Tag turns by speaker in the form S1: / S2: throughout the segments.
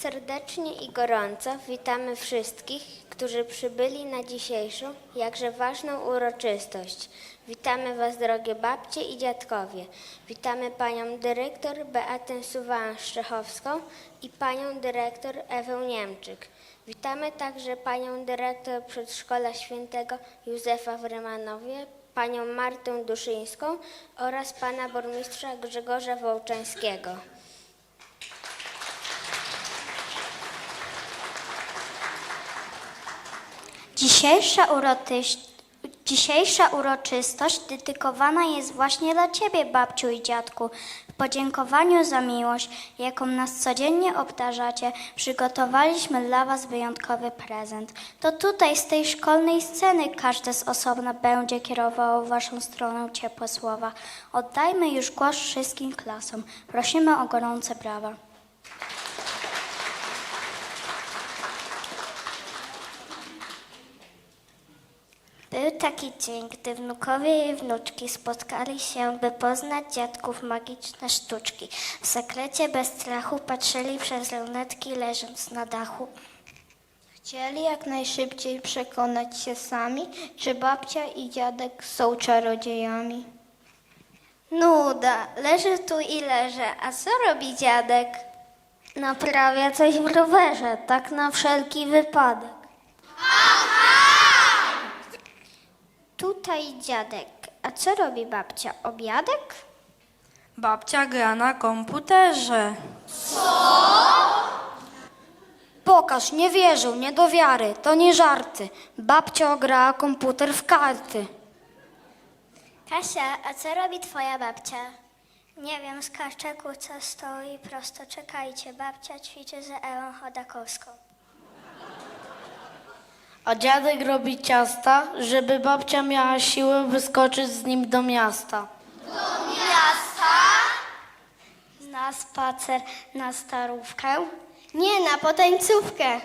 S1: Serdecznie i gorąco witamy wszystkich, którzy przybyli na dzisiejszą, jakże ważną uroczystość. Witamy Was, drogie babcie i dziadkowie. Witamy Panią Dyrektor Beatę Suwan-Szczechowską i Panią Dyrektor Ewę Niemczyk. Witamy także Panią Dyrektor Przedszkola Świętego Józefa w Rymanowie, Panią Martę Duszyńską oraz Pana Burmistrza Grzegorza Wołczańskiego.
S2: Dzisiejsza, urotyś... Dzisiejsza uroczystość dedykowana jest właśnie dla Ciebie, babciu i dziadku. W podziękowaniu za miłość, jaką nas codziennie obdarzacie, przygotowaliśmy dla Was wyjątkowy prezent. To tutaj, z tej szkolnej sceny, każde z osobna będzie kierowało w Waszą stronę ciepłe słowa. Oddajmy już głos wszystkim klasom. Prosimy o gorące brawa.
S3: Był taki dzień, gdy wnukowie i wnuczki spotkali się, by poznać dziadków magiczne sztuczki. W sekrecie bez strachu patrzyli przez lunetki leżąc na dachu.
S4: Chcieli jak najszybciej przekonać się sami, czy babcia i dziadek są czarodziejami.
S3: Nuda, leży tu i leży, a co robi dziadek? Naprawia coś w rowerze, tak na wszelki wypadek. Tutaj dziadek, a co robi babcia? Obiadek?
S5: Babcia gra na komputerze.
S4: Pokaż, nie wierzył, nie do wiary, to nie żarty. Babcia gra komputer w karty.
S3: Kasia, a co robi twoja babcia? Nie wiem, z karczeku co stoi prosto. Czekajcie, babcia ćwiczy z Ewą Chodakowską.
S4: A dziadek robi ciasta, żeby babcia miała siłę wyskoczyć z nim do miasta.
S3: Na spacer, na starówkę? Nie, na potańcówkę.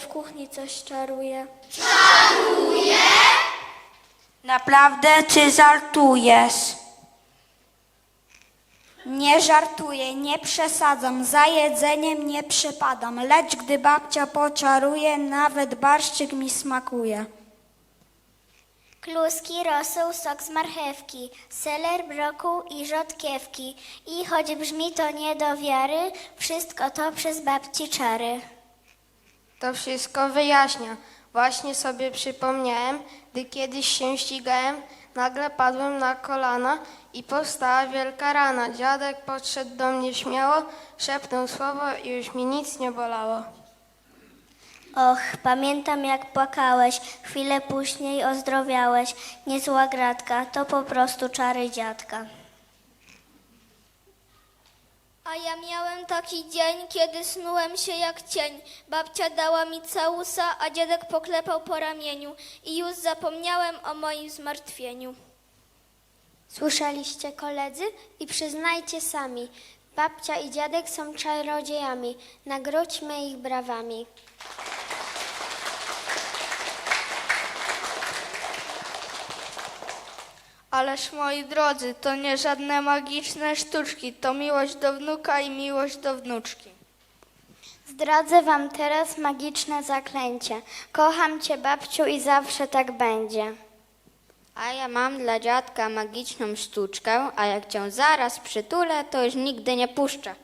S3: W kuchni coś czaruje.
S5: Naprawdę czy żartujesz?
S2: Nie żartuję, nie przesadzam, za jedzeniem nie przepadam, lecz gdy babcia poczaruje, nawet barszczyk mi smakuje.
S3: Kluski, rosół, sok z marchewki, seler, brokuł i rzodkiewki. I choć brzmi to nie do wiary, wszystko to przez babci czary.
S6: To wszystko wyjaśnia. Właśnie sobie przypomniałem, gdy kiedyś się ścigałem, nagle padłem na kolana i powstała wielka rana. Dziadek podszedł do mnie śmiało, szepnął słowo i już mi nic nie bolało.
S3: Och, pamiętam jak płakałeś, chwilę później ozdrowiałeś. Niezła gratka, to po prostu czary dziadka.
S7: A ja miałem taki dzień, kiedy snułem się jak cień. Babcia dała mi całusa, a dziadek poklepał po ramieniu i już zapomniałem o moim zmartwieniu.
S8: Słyszeliście koledzy? I przyznajcie sami, babcia i dziadek są czarodziejami. Nagrodźmy ich brawami.
S9: Ależ moi drodzy, to nie żadne magiczne sztuczki, to miłość do wnuka i miłość do wnuczki.
S3: Zdradzę wam teraz magiczne zaklęcie. Kocham cię, babciu, i zawsze tak będzie.
S8: A ja mam dla dziadka magiczną sztuczkę, a jak cię zaraz przytulę, to już nigdy nie puszczę.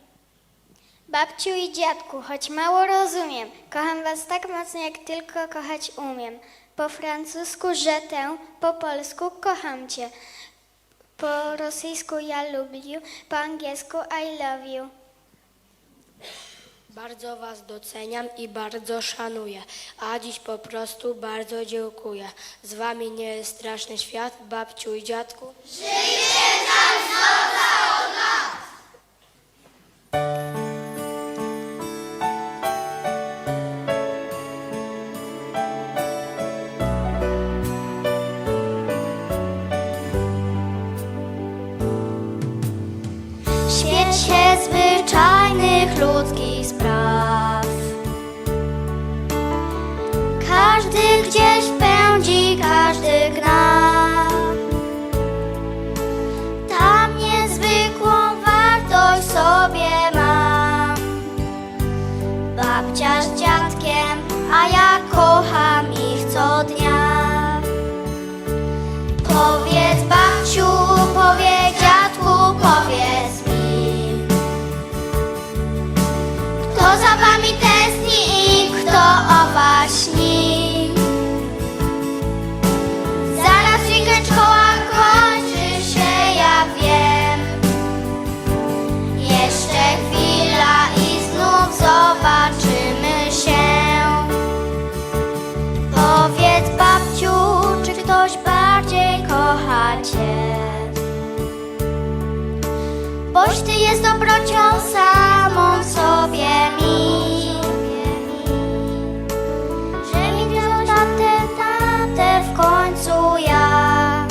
S3: Babciu i dziadku, choć mało rozumiem, kocham was tak mocno, jak tylko kochać umiem. Po francusku żetę, po polsku kocham cię. Po rosyjsku ja lubię, po angielsku I love you.
S10: Bardzo Was doceniam i bardzo szanuję, a dziś po prostu bardzo dziękuję. Z Wami nie jest straszny świat, babciu i dziadku.
S3: W świecie zwyczajnych ludzkich spraw. Każdy gdzieś pędzi, każdy gna. Tam niezwykłą wartość sobie mam. Babcia z dziadkiem, a ja Boś ty jest dobrocią samą sobie mi. Że mi wziął tatę, tatę w końcu ja.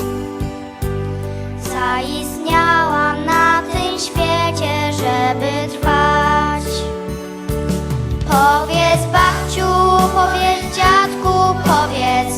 S3: Zaistniałam na tym świecie, żeby trwać. Powiedz babciu, powiedz dziadku, powiedz